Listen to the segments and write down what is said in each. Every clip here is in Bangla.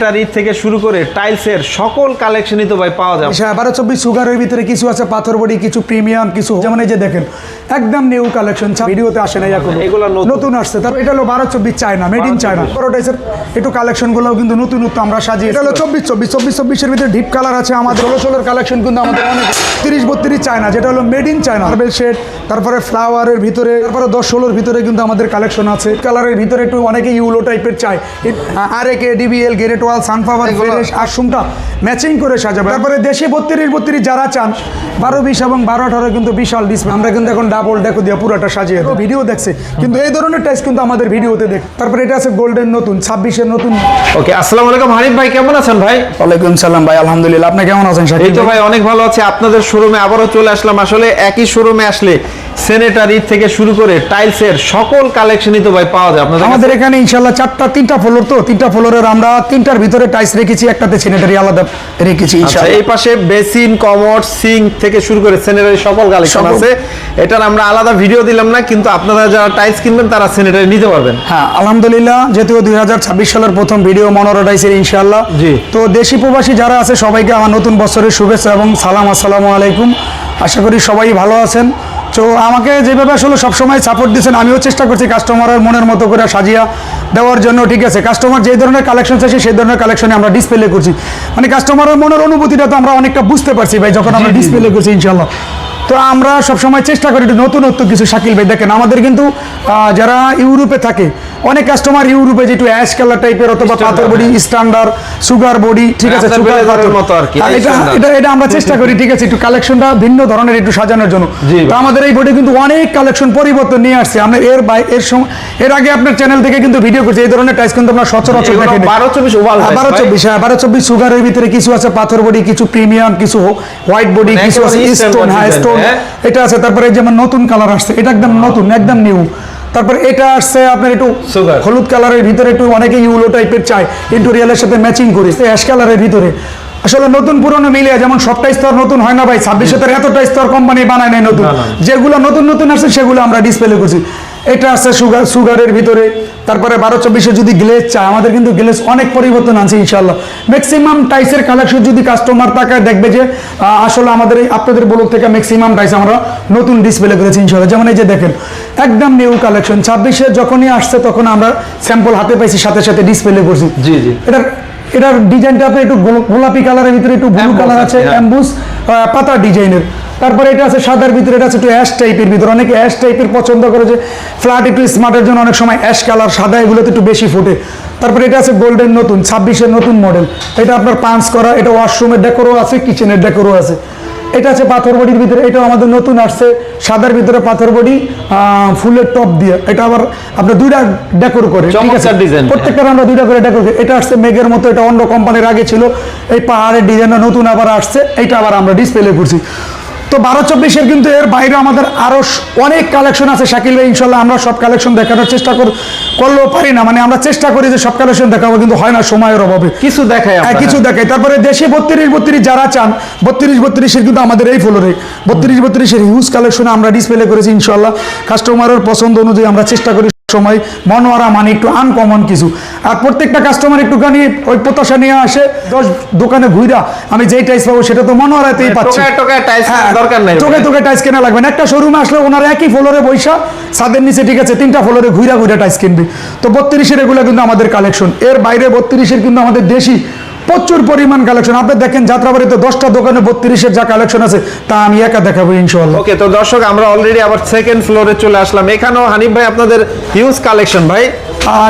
ব্যাটারি থেকে শুরু করে টাইলসের সকল কালেকশনই তো ভাই পাওয়া যাবে। হ্যাঁ বারো চব্বিশ সুগারের ভিতরে কিছু আছে পাথর বডি কিছু প্রিমিয়াম কিছু যেমন এই যে দেখেন একদম নিউ কালেকশন ভিডিওতে আসে না এখন। এগুলো নতুন। আসছে। তারপর এটা হলো বারো চব্বিশ চায়না মেড ইন চায়না। প্যারাডাইসের একটু কালেকশনগুলো কিন্তু নতুন নতুন আমরা সাজিয়ে এটা হলো চব্বিশ চব্বিশ চব্বিশ চব্বিশের ভিতরে ডিপ কালার আছে আমাদের। ষোলো ষোলোর কালেকশন কিন্তু আমাদের অনেক তিরিশ বত্রিশ চায়না যেটা হলো made in China. Marble shade তারপরে ফ্লাওয়ারের ভিতরে তারপরে দশ ষোলোর ভিতরে কিন্তু আমাদের কালেকশন আছে। কালারের ভিতরে একটু অনেকে ইউলো টাইপের চায়। আর এ কে DBL great wall sunflower fresh আর শুনটা ম্যাচিং করে সাজাবে। তারপরে দেশি বত্রিশ বত্রিশ যারা চান বারো বিশ এবং বারো আঠারো কিন্তু বিশাল ডিসপ্লে আমরা কিন্তু এখন ডাবল ডেকো দিয়ে পুরোটা সাজিয়ে দেবো। ভিডিও দেখছে। কিন্তু এই ধরনের টাইস কিন্তু আমাদের ভিডিওতে দেখ তারপরে এটা আছে গোল্ডেন নতুন ছাব্বিশের নতুন। ওকে আসসালামু আলাইকুম। হানিফ ভাই কেমন আছেন ভাই? ওয়ালাইকুম সালাম ভাই আলহামদুলিল্লাহ। আপনি কেমন আছেন এই তো ভাই? ভাই অনেক ভালো আছে। আপনাদের শোরুমে আবারও চলে আসলাম। আসলে একই শোরুমে আসলে স্যানিটারি থেকে শুরু করে টাইলসের সকল কালেকশনই তো ভাই পাওয়া যায়। আপনাদের আমাদের এখানে ইনশাল্লাহ চারটা তিনটা ফ্লোর তো তিনটা ফ্লোরের আমরা তিনটার ভিতরে টাইস রেখেছি একটাতে স্যানিটারি আলাদা রেখেছি আচ্ছা ইনশাল্লাহ এই পাশে বেসিন কমোড সিঙ্ক থেকে শুরু করে স্যানিটারি সকল কালেকশন আছে। এটার আমরা আলাদা ভিডিও দিলাম না কিন্তু আপনারা যারা টাইলস কিনবেন তারা স্যানিটারি নিতে পারবেন। হ্যাঁ আলহামদুলিল্লাহ যেহেতু দুই হাজার ছাব্বিশ সালের প্রথম ভিডিও মনোরাইসের ইনশাল্লাহ জি। তো দেশি প্রবাসী যারা আছে সবাইকে আমার নতুন বছরের শুভেচ্ছা এবং সালাম আসসালামু আলাইকুম। আশা করি সবাই ভালো আছেন। তো আমাকে যেভাবে আসলে সবসময় সাপোর্ট দিচ্ছেন আমিও চেষ্টা করছি কাস্টমারের মনের মতো করে সাজিয়া দেওয়ার জন্য ঠিক আছে? কাস্টমার যে ধরনের কালেকশন চাইছে সেই ধরনের কালেকশনে আমরা ডিসপ্লে করছি। মানে কাস্টমারের মনের অনুভূতিটা তো আমরা অনেকটা বুঝতে পারছি ভাই যখন আমরা ডিসপ্লে করছি ইনশাল্লাহ তো আমরা সবসময় চেষ্টা করি একটু নতুনত্ব কিছু শাকিল ভাই দেখেন আমাদের কিন্তু যারা ইউরোপে থাকে অনেক কাস্টমার ইউরোপে যেটু অ্যাশ কালার টাইপের অথবা পাথর বডি স্ট্যান্ডার্ড সুগার বডি ঠিক আছে সুগার এর মতো আর কি, এটা এটা এটা আমরা চেষ্টা করি ঠিক আছে একটু কালেকশনটা ভিন্ন ধরনের একটু সাজানোর জন্য। তো আমাদের এই বডি কিন্তু অনেক কালেকশন পরিবর্তন নিয়ে আসছে। আমরা এর বাই এর এর আগে আপনার চ্যানেল থেকে কিন্তু ভিডিও করছি এই ধরনের টাইস কিন্তু আমরা সচরাচর এগুলো দেখেন। 12 24 ওভাল হ্যাঁ, বারো চব্বিশ হ্যাঁ বারো চব্বিশ সুগারের ভিতরে কিছু আছে পাথর বডি কিছু প্রিমিয়াম কিছু হোয়াইট বডি মানে কিছু আছে স্টোন হ্যাঁ স্টোন হ্যাঁ। এটা আছে তারপরে যেমন নতুন কালার আসছে এটা একদম নতুন একদম নিউ তারপরে এটা আসছে আপনার একটু হলুদ কালারের ভিতরে একটু অনেকে ইউলো টাইপের চায় ইন্টোরিয়ালের সাথে ম্যাচিং করি অ্যাশ কালারের ভিতরে। আসলে নতুন পুরনো মিলে যেমন সবটাই স্তর নতুন হয় না ভাই ছাব্বিশে তার এতটা স্তর কোম্পানি বানায় নাই নতুন। যেগুলো নতুন নতুন আসছে সেগুলো আমরা ডিসপ্লে করছি এটা আছে সুগার সুগারের ভিতরে। তারপরে বারো চব্বিশে যদি গ্লেজ চায় আমাদের কিন্তু গ্লেজ অনেক পরিবর্তন আছে ইনশাল্লাহ ম্যাক্সিমাম টাইসের কালেকশন যদি কাস্টমার তাকায় দেখবে যে আসলে আমাদের আপনাদের ব্লক থেকে ম্যাক্সিমাম টাইস আমরা নতুন ডিসপ্লে করেছি ইনশাল্লাহ যেমন এই যে দেখেন একদম নিউ কালেকশন ছাব্বিশে যখনই আসছে তখন আমরা স্যাম্পল হাতে পাইছি সাথে সাথে ডিসপ্লে করছি। জি, জি। এটার এটার ডিজাইনটা আপনি একটু গোলাপি কালারের ভিতরে একটু ব্লু কালার আছে। অ্যাম্বুস পাতা ডিজাইনের তারপরে এটা আছে সাদার ভিতরে এটা আছে একটু অ্যাশ টাইপের ভিতরে। অনেকে অ্যাশ টাইপের পছন্দ করে যে ফ্ল্যাট একটু স্মার্টের জন্য অনেক সময় অ্যাশ কালার সাদা এগুলোতে একটু বেশি ফুটে। তারপরে এটা আছে গোল্ডেন নতুন ছাব্বিশের নতুন মডেল এটা আপনার পাঞ্চ করা এটা ওয়াশরুমের ডেকোরও আছে কিচেনের ডেকোরও আছে। এটা আছে পাথর বডির ভিতরে এটাও আমাদের নতুন আসছে। সাদার ভিতরে পাথর বডি ফুলের টপ দিয়ে। এটা আবার আপনার দুইটা ডেকোর করে ঠিক আছে? চমৎকার প্রত্যেকটা আমরা দুইটা করে ডেকোর করি। এটা আসছে মেঘের মতো এটা অন্য কোম্পানির আগে ছিল। এই পাহাড়ের ডিজাইনটা নতুন আবার আসছে এটা আবার আমরা ডিসপ্লে করছি। তো বারো চব্বিশের কিন্তু এর বাইরে আমাদের আরও স- অনেক কালেকশন আছে শাকিল ভাই ইনশাল্লাহ আমরা সব কালেকশন দেখানোর চেষ্টা কর করলেও পারি না। মানে আমরা চেষ্টা করি যে সব কালেকশন দেখাবো কিন্তু হয় না সময়ের অভাবে। কিছু দেখায় হ্যাঁ, কিছু দেখাই। তারপরে দেশে বত্রিশ বত্রিশ যারা চান বত্রিশ বত্রিশের কিন্তু আমাদের এই ফ্লোরে বত্রিশ বত্রিশের হিউজ কালেকশন আমরা ডিসপ্লে করেছি ইনশাল্লাহ। কাস্টমারের পছন্দ অনুযায়ী আমরা চেষ্টা করি সময় মনোয়ারা মানে একটু আনকমন কিছু। আর প্রত্যেকটা কাস্টমার একটুখানি ওই প্রত্যাশা নিয়ে আসে দশ দোকানে ঘুইরা আমি যেই টাইস পাবো সেটা তো মনোয়ারাতেই পাচ্ছি। টোকায় হ্যাঁ, তোকে তোকে টাইস কেনা লাগবে না। একটা শোরুমে আসলে ওনার একই ফ্লোরে বৈশা ছাদের নিচে ঠিক আছে তিনটা ফ্লোরে ঘুরা ঘুরা টাইস কিনবে। তো বত্রিশের এগুলো কিন্তু আমাদের কালেকশন এর বাইরে বত্রিশের কিন্তু আমাদের দেশি প্রচুর পরিমাণ কালেকশন আপনি দেখেন যাত্রাবাড়িতে দশটা দোকানে বত্রিশের যা কালেকশন আছে তা আমি একা দেখাবো ইনশাল্লাহ ওকে তো দর্শক আমরা অলরেডি আবার সেকেন্ড ফ্লোরে চলে আসলাম। এখানেও হানিফ ভাই আপনাদের হিউজ কালেকশন ভাই।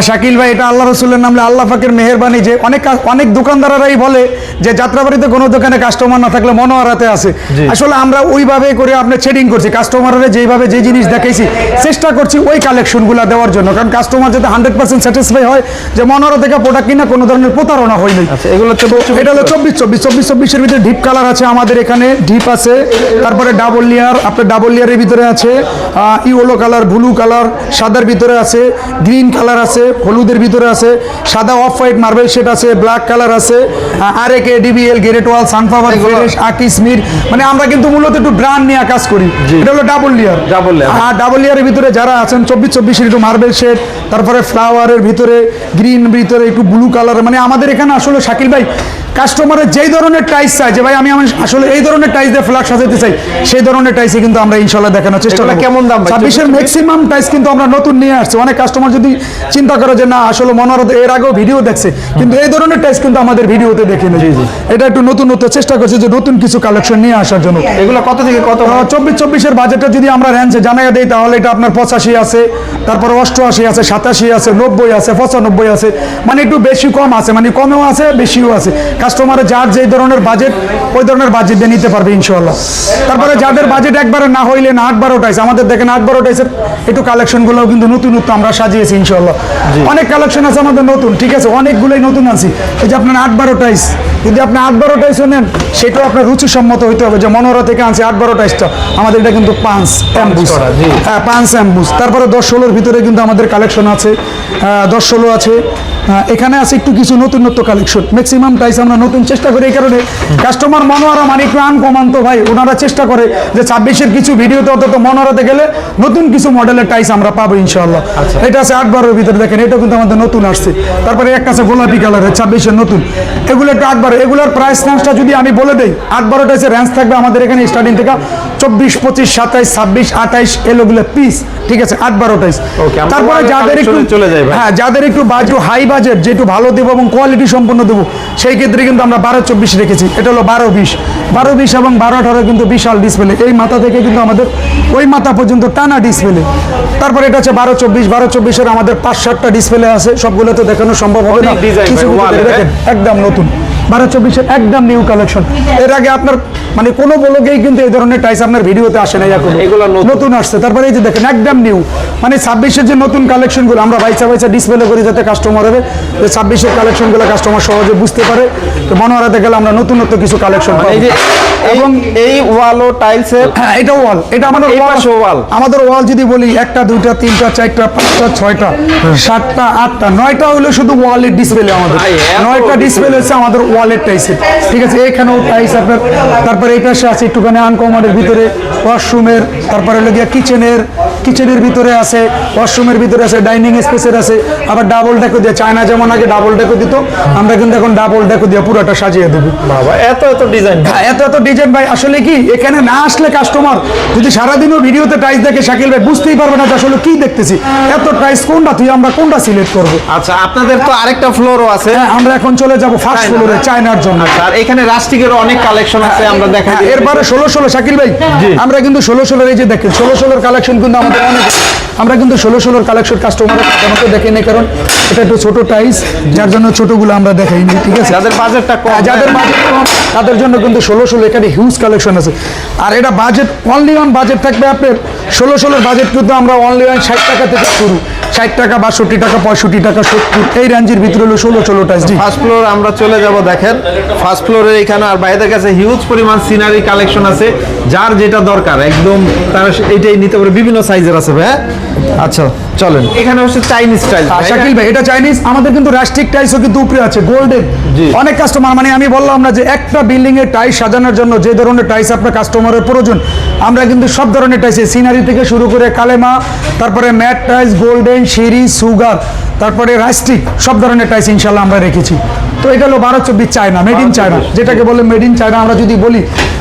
শাকিল ভাই এটা আল্লাহ রসুলের নামে আল্লাহ ফাকের মেহরবানি যে অনেক অনেক দোকানদারাই বলে যে যাত্রাবাড়িতে কোনো দোকানে কাস্টমার না থাকলে মনোহারাতে আছে। জি। আসলে আমরা ওইভাবে করে আপনি ছেডিং করছি। কাস্টমারের যেইভাবে যে জিনিস দেখাইছি চেষ্টা করছি ওই কালেকশনগুলো দেওয়ার জন্য। কারণ কাস্টমার যাতে হান্ড্রেড পার্সেন্ট স্যাটিসফাই হয় যে মনোহরা থেকে প্রোডাক্ট কিনা কোনো ধরনের প্রতারণা হয়নি আচ্ছা এগুলো এগুলো এটা হলো চব্বিশ চব্বিশ চব্বিশ চব্বিশের ভিতরে ডিপ কালার আছে আমাদের এখানে ডিপ আছে। তারপরে ডাবল লেয়ার আপনার ডাবল লেয়ারের ভিতরে আছে ইয়েলো কালার ব্লু কালার সাদার ভিতরে আছে গ্রিন কালার আছে হলুদের ভিতরে আছে সাদা অফ হোয়াইট মার্বেল শেড আছে ব্ল্যাক কালার আছে আর একে DBL great wall sunflower fresh আকিস মির মানে আমরা কিন্তু মূলত একটু ব্র্যান্ড নিয়ে কাজ করি। এটা হলো ডাবল লেয়ার Double layer। আর ডাবল ইয়ারের ভিতরে যারা আছেন চব্বিশ চব্বিশের একটু মার্বেল শেড তারপরে ফ্লাওয়ারের ভিতরে গ্রিন ভিতরে একটু ব্লু কালার মানে আমাদের এখানে আসলে শাকিল ভাই কাস্টমারের যেই ধরনের টাইস চাই যে ভাই আমি আসলে এই ধরনের টাইস দিয়ে ফ্ল্যাগ সাজাতে চাই সেই ধরনের টাইসে কিন্তু আমরা ইনশাল্লাহ দেখানোর চেষ্টা করব। কেমন দাম ভাই? ছাব্বিশের ম্যাক্সিমাম টাইস কিন্তু আমরা নতুন নিয়ে আসছি। অনেক কাস্টমার যদি চিন্তা করে যে না আসলে মনোরথ এর আগেও ভিডিও দেখছে। কিন্তু এই ধরনের টাইস কিন্তু আমাদের ভিডিওতে দেখে নেই এটা একটু নতুন নতুন চেষ্টা করছে যে নতুন কিছু কালেকশন নিয়ে আসার জন্য। এগুলো কত থেকে কত চব্বিশ চব্বিশের বাজেটটা যদি আমরা রেঞ্জে জানাই দিই তাহলে এটা আপনার পঁচাশি আছে তারপর অষ্টআশি আছে সাতাশি আছে নব্বই আছে পঁচানব্বই আছে। মানে একটু বেশি কম আছে মানে কমেও আছে বেশিও আছে। কাস্টমারের যার যেই ধরনের বাজেট ওই ধরনের বাজেট দিয়ে নিতে পারবে ইনশাল্লাহ তারপরে যাদের বাজেট একবারে না হইলে না আট বারোটাইস আমাদের দেখেন আট বারোটাইসের একটু কালেকশনগুলোও কিন্তু নতুন নতুন আমরা সাজিয়েছি ইনশাল্লাহ অনেক কালেকশন আছে আমাদের নতুন ঠিক আছে? অনেকগুলোই নতুন আনছি। এই যে আপনার আট বারোটাইস যদি আপনি আট বারোটাইসও নেন সেটাও আপনার রুচিসম্মত হইতে হবে যে মনোরা থেকে আনছি আট বারোটাইসটা আমাদের এটা কিন্তু পাঁচ অ্যাম্বুস হ্যাঁ পাঁচ অ্যাম্বুস তারপরে দশ ষোলোর ভিতরে কিন্তু আমাদের কালেকশন আছে। দশ ষোলো আছে। এখানে আছে একটু কিছু নতুন নতুন কালেকশন ম্যাক্সিমাম টাইস আমরা নতুন চেষ্টা করি এই কারণে। কাস্টমার মনোয়ারা মানে একটু আনকমান তো ভাই ওনারা চেষ্টা করে যে ছাব্বিশের কিছু ভিডিওতে অন্তত মনোয়ারাতে গেলে নতুন কিছু মডেলের টাইস আমরা পাবো ইনশাল্লাহ এটা আছে আট বারোর ভিতরে দেখেন এটা কিন্তু আমাদের নতুন আসছে। তারপরে একটা আছে গোলাপি কালারের ছাব্বিশের নতুন। এগুলো একটু আট বারো এগুলোর প্রাইস রেঞ্জটা যদি আমি বলে দিই আট বারো টাইসের রেঞ্জ থাকবে আমাদের এখানে স্টার্টিং থেকে চব্বিশ পঁচিশ সাতাইশ ছাব্বিশ আঠাইশ এলোগুলো পিস ঠিক আছে? আট বারো টাইস তারপরে যাদের একটু হ্যাঁ যাদের একটু বাজু হাই বাজেট যেটু ভালো দেবো এবং কোয়ালিটি সম্পন্ন দেবো সেই ক্ষেত্রে কিন্তু আমরা বারো চব্বিশ রেখেছি। এটা হলো বারো বিশ। বারো বিশ এবং বারো আঠারো কিন্তু বিশাল ডিসপ্লে এই মাথা থেকে কিন্তু আমাদের ওই মাথা পর্যন্ত টানা ডিসপ্লে তারপরে এটা হচ্ছে বারো চব্বিশ। বারো চব্বিশের আমাদের পাঁচ সাতটা ডিসপ্লে আছে। সবগুলো তো দেখানো সম্ভব হবে না। কিছু একদম নতুন। বারো চব্বিশের একদম নিউ কালেকশন এর আগে আপনার মানে কোনো বলকেই কিন্তু এই ধরনের টাইস আপনার ভিডিওতে আসে না এখন এগুলো নতুন। আসছে। তারপরে এই যে দেখেন একদম নিউ মানে ছাব্বিশের যে নতুন কালেকশনগুলো আমরা বাইচা বাইচা ডিসপ্লে করি যাতে কাস্টমার হবে। যে ছাব্বিশের কালেকশনগুলো কাস্টমার সহজে বুঝতে পারে। তো মনোহরাতে গেলে আমরা নতুনত্ব কিছু কালেকশন মানে এই যে এবং এই ওয়াল ও টাইলসের হ্যাঁ এটা ওয়াল এটা আমাদের ওয়াল আমাদের ওয়াল যদি বলি একটা দুইটা তিনটা চারটা পাঁচটা ছয়টা সাতটা আটটা নয়টা হলো শুধু ওয়ালের ডিসপ্লে আমাদের। নয়টা ডিসপ্লে হচ্ছে আমাদের ওয়ালের টাইসের ঠিক আছে এখানেও টাইস আপনার। তারপরে এই পাশে আছে একটুখানি আনকমনের ভিতরে ওয়াশরুমের তারপরে হলো গিয়া কিচেনের কিচেনের ভিতরে আছে ওয়াশরুমের ভিতরে আছে ডাইনিং স্পেসের আছে আবার ডাবল ডেকো দিয়ে চায়না যেমন আগে ডাবল ডেকো দিত আমরা কিন্তু এখন ডাবল ডেকো দিয়ে পুরোটা সাজিয়ে দেবো। বাবা এত এত ডিজাইন। হ্যাঁ, এত এত ডিজাইন ভাই আসলে কি এখানে না আসলে কাস্টমার যদি সারাদিনও ভিডিওতে টাইস দেখে শাকিল ভাই বুঝতেই পারবে না যে আসলে কি দেখতেছি। এত টাইস কোনটা তুই আমরা কোনটা সিলেক্ট করব? আচ্ছা আপনাদের তো আরেকটা ফ্লোরও আছে। হ্যাঁ আমরা এখন চলে যাব ফার্স্ট। ফ্লোরে চায়নার জন্য। আর এখানে রাস্টিকেরও অনেক কালেকশন আছে আমরা দেখাই হ্যাঁ, এরপরে ষোলো ষোলো শাকিল ভাই আমরা কিন্তু ষোলো ষোলোর এই যে দেখেন ষোলো ষোলোর কালেকশন কিন্তু আমাদের অনেক আমরা কিন্তু ষোলো ষোলোর কালেকশন কাস্টমার সাধারণত দেখে নেই কারণ এটা একটু ছোট টাইস যার জন্য ছোটগুলো আমরা দেখাইনি ঠিক আছে? যাদের বাজেটটা কম হ্যাঁ, যাদের বাজেট কম তাদের জন্য কিন্তু ষোলো ষোলো এখানে হিউজ কালেকশন আছে। আর এটা বাজেট অনলি অন বাজেট থাকবে আপনার ষোলো ষোলোর বাজেট কিন্তু আমরা অনলি ওয়ান ষাট টাকা থেকে শুরু। ষাট টাকা বাষট্টি টাকা পঁয়ষট্টি টাকা সত্তর। এই রেঞ্জের ভিতরে হলো ষোলো ষোলো টাইস জি ফার্স্ট ফ্লোর আমরা চলে যাব দেখেন। ফার্স্ট ফ্লোরের এখানে আর বাইরের কাছে হিউজ পরিমাণ সিনারি কালেকশন আছে। যার যেটা দরকার একদম তারা এইটাই নিতে পারে বিভিন্ন সাইজের আছে ভাই হ্যাঁ? আচ্ছা চলেন। এখানে হচ্ছে চাইনিজ স্টাইল শাকিল ভাই এটা চাইনিজ আমাদের কিন্তু রাস্টিক টাইসও কিন্তু উপরে আছে গোল্ডেন জি। অনেক কাস্টমার মানে আমি বললাম না যে একটা বিল্ডিং এর টাইস সাজানোর জন্য যে ধরনের টাইস আপনার কাস্টমারের প্রয়োজন আমরা কিন্তু সব ধরনের টাইস সিনারি থেকে শুরু করে কালেমা তারপরে ম্যাট টাইস গোল্ডেন সিরি সুগার তারপরে রাইস্টিক সব ধরনের টাইস ইনশাল্লাহ আমরা রেখেছি। তো এটা হলো বারো চব্বিশ চায়না মেড ইন চায়না। যেটাকে বলে মেড ইন চায়না আমরা যদি বলি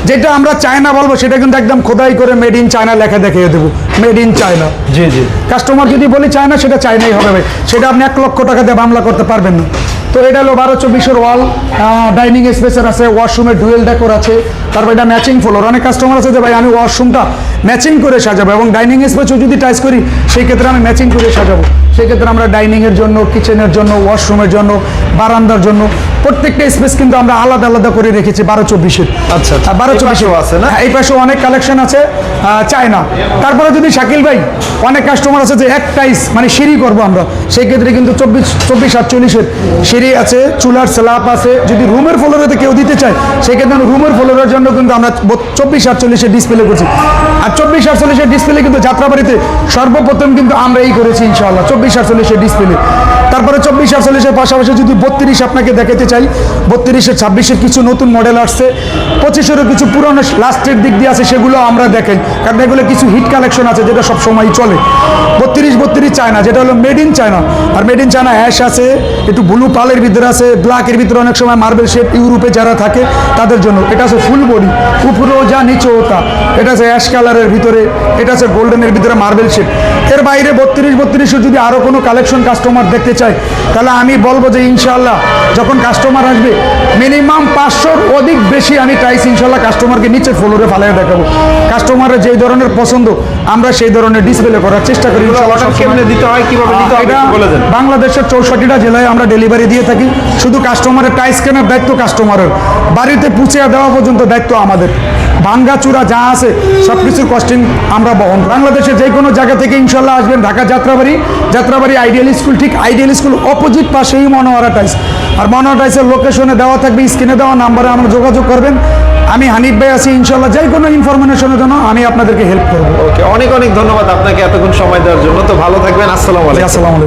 যেটা আমরা চায়না বলব সেটা কিন্তু একদম খোদাই করে মেড ইন চায়না লেখা দেখিয়ে দেবো। Made in China. জি জি। কাস্টমার যদি বলি চায় না সেটা চাইনাই হবে ভাই। সেটা আপনি এক লক্ষ টাকা দিয়ে মামলা করতে পারবেন না। তো এটা হলো বারো চব্বিশের ওয়াল ডাইনিং স্পেসের আছে ওয়াশরুমের ডুয়েল ডেকোর আছে, তারপর এটা ম্যাচিং ফ্লোর অনেক কাস্টমার আছে যে, ভাই, আমি ওয়াশরুমটা ম্যাচিং করে সাজাবো এবং ডাইনিং স্পেসও যদি টাইস করি সেই ক্ষেত্রে আমি ম্যাচিং করে সাজাবো। সেক্ষেত্রে আমরা ডাইনিংয়ের জন্য কিচেনের জন্য ওয়াশরুমের জন্য, বারান্দার জন্য প্রত্যেকটা স্পেস কিন্তু আমরা আলাদা আলাদা করে রেখেছি বারো চব্বিশের। আচ্ছা, আচ্ছা। বারো চব্বিশেও আছে না? এই পাশেও অনেক কালেকশন আছে আহ, চায়না। তারপরে যদি শাকিল ভাই অনেক কাস্টমার আছে যে এক টাইস মানে সিঁড়ি করব আমরা সেই ক্ষেত্রে কিন্তু চব্বিশ চব্বিশ আটচল্লিশের সিঁড়ি আছে চুলার স্ল্যাব আছে। যদি রুমের ফ্লোরেতে কেউ দিতে চায় সেই ক্ষেত্রে রুমের ফ্লোরের জন্য কিন্তু আমরা চব্বিশ আটচল্লিশের ডিসপ্লে করছি। আর চব্বিশ আটচল্লিশের ডিসপ্লে কিন্তু যাত্রাবাড়িতে সর্বপ্রথম কিন্তু আমরা এই করেছি ইনশাআল্লাহ চব্বিশ আটচল্লিশের ডিসপ্লে তারপরে চব্বিশ আটচল্লিশের পাশাপাশি যদি বত্রিশ আপনাকে দেখাতে চাই বত্রিশের ছাব্বিশের কিছু নতুন মডেল আসছে। পঁচিশেরও কিছু পুরনো লাস্টের দিক দিয়ে আছে, সেগুলো আমরা দেখাই। কারণ এগুলো কিছু হিট কালেকশন আছে, যেটা সব সময় চলে। বত্রিশ বত্রিশ চায়না, যেটা হলো মেড ইন চায়না আর মেড ইন চায়না অ্যাশ আছে, একটু ব্লু পালের ভিতরে আছে ব্ল্যাকের ভিতরে অনেক সময় মার্বেল শেপ ইউরোপে যারা থাকে, তাদের জন্য। এটা আছে ফুল বডি উপরেও যা নিচেও তা এটা আছে অ্যাশ কালারের ভিতরে, এটা আছে গোল্ডেনের ভিতরে মার্বেল শেপ এর বাইরে বত্রিশ বত্রিশে যদি আরও কোনো কালেকশন কাস্টমার দেখতে চায়, তাহলে আমি বলব যে ইনশাল্লাহ যখন কাস্টমার আসবে মিনিমাম পাঁচশোর অধিক বেশি আমি টাইস ইনশাল্লাহ কাস্টমারকে নিচের ফ্লোরে ফালাই দেখাবো। কাস্টমারের যেই ধরনের পছন্দ আমরা সেই ধরনের ডিসপ্লে করার চেষ্টা করি। হয় বাংলাদেশের চৌষট্টিটা জেলায় আমরা ডেলিভারি দিয়ে থাকি। শুধু কাস্টমারের টাইস কেনার দায়িত্ব কাস্টমারের বাড়িতে পুছিয়ে দেওয়া পর্যন্ত দায়িত্ব আমাদের। ভাঙ্গা চূড়া যা আছে সব কিছুর কস্টিং আমরা বহন। বাংলাদেশের যে কোনো জায়গা থেকে ইনশাল্লাহ আসবেন ঢাকা যাত্রাবাড়ি। যাত্রাবাড়ি আইডিয়াল স্কুল ঠিক আইডিয়াল স্কুল অপোজিট পাশেই মনোয়ারা টাইস আর মনোয়ারা টাইসের লোকেশনে দেওয়া থাকবে স্ক্রিনে দেওয়া নাম্বারে আমরা যোগাযোগ করবেন। আমি হানিফ ভাই আছি ইনশাল্লাহ যে কোনো ইনফরমেশনের জন্য আমি আপনাদেরকে হেল্প করব। ওকে অনেক অনেক ধন্যবাদ আপনাকে এতক্ষণ সময় দেওয়ার জন্য। তো ভালো থাকবেন আসসালামু আলাইকুম। আসসালামু আলাইকুম।